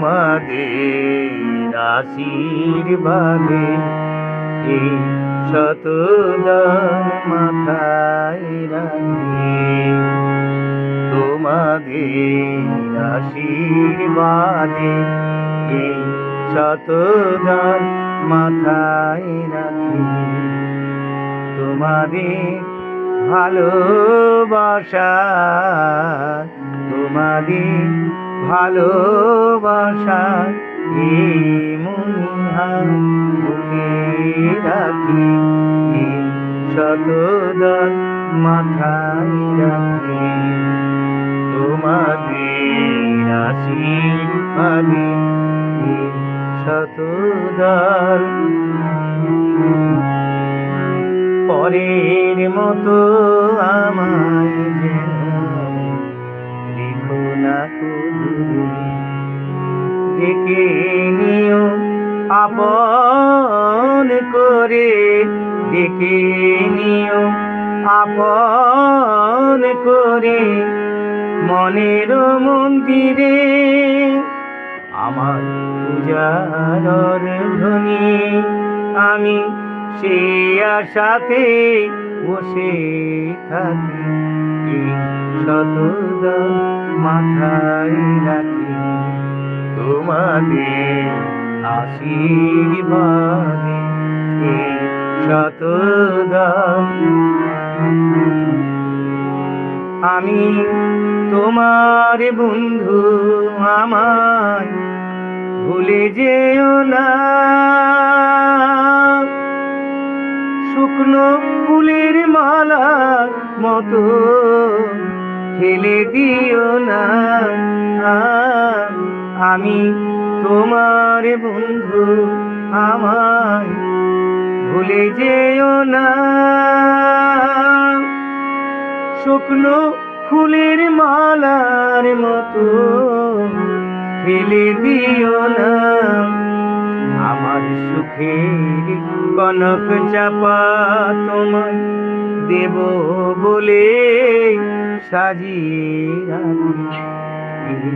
তোমাদের আশীর্বাদে এই শতজন মাথায় রাখি। তোমাদের আশীর্বাদে এই শতজন মাথায় রাখি। তোমাদের ভালোবাসা, তোমাদের ভালোবাসা এই মনিহার বুকে রাখি এই শতদল মাথায় রাখি। তোমাদের আশীর্বাদে এই শতদল পরের মতো আমায় যেন ডেকে নিও, আপন করে ডেকে নিও, আপন করে মনের মন্দিরে আমার পূজার ধ্বনি আমি সে সাথে বসে থাকি। শতদ মাথায় রাখি। তোমাদের আশীর্বাদে এই আমি তোমার বন্ধু, আমায় ভুলে যেও না। শুকনো ফুলের মালার মতো ফেলে দিও না। আমি তোমার বন্ধু, আমায় ভুলে যেও না। শুকনো ফুলের মালার মতো ফেলে দিও না। আমার সুখের কনক চাপা তোমায় দেব বলে সাজিয়ে এই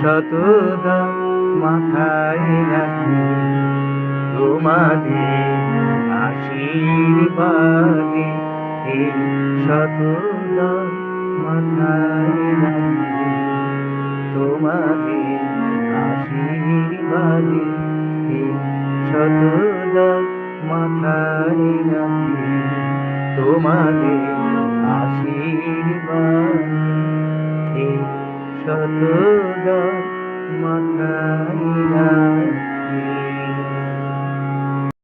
শতদ মাথায় রাখি। তোমাদের আশীর্বাদে এই শতদ মাথায় রাখি। তোমাদের আশীর্বাদে এই শতদ মাথায় রাখি। তোমাদের রাখি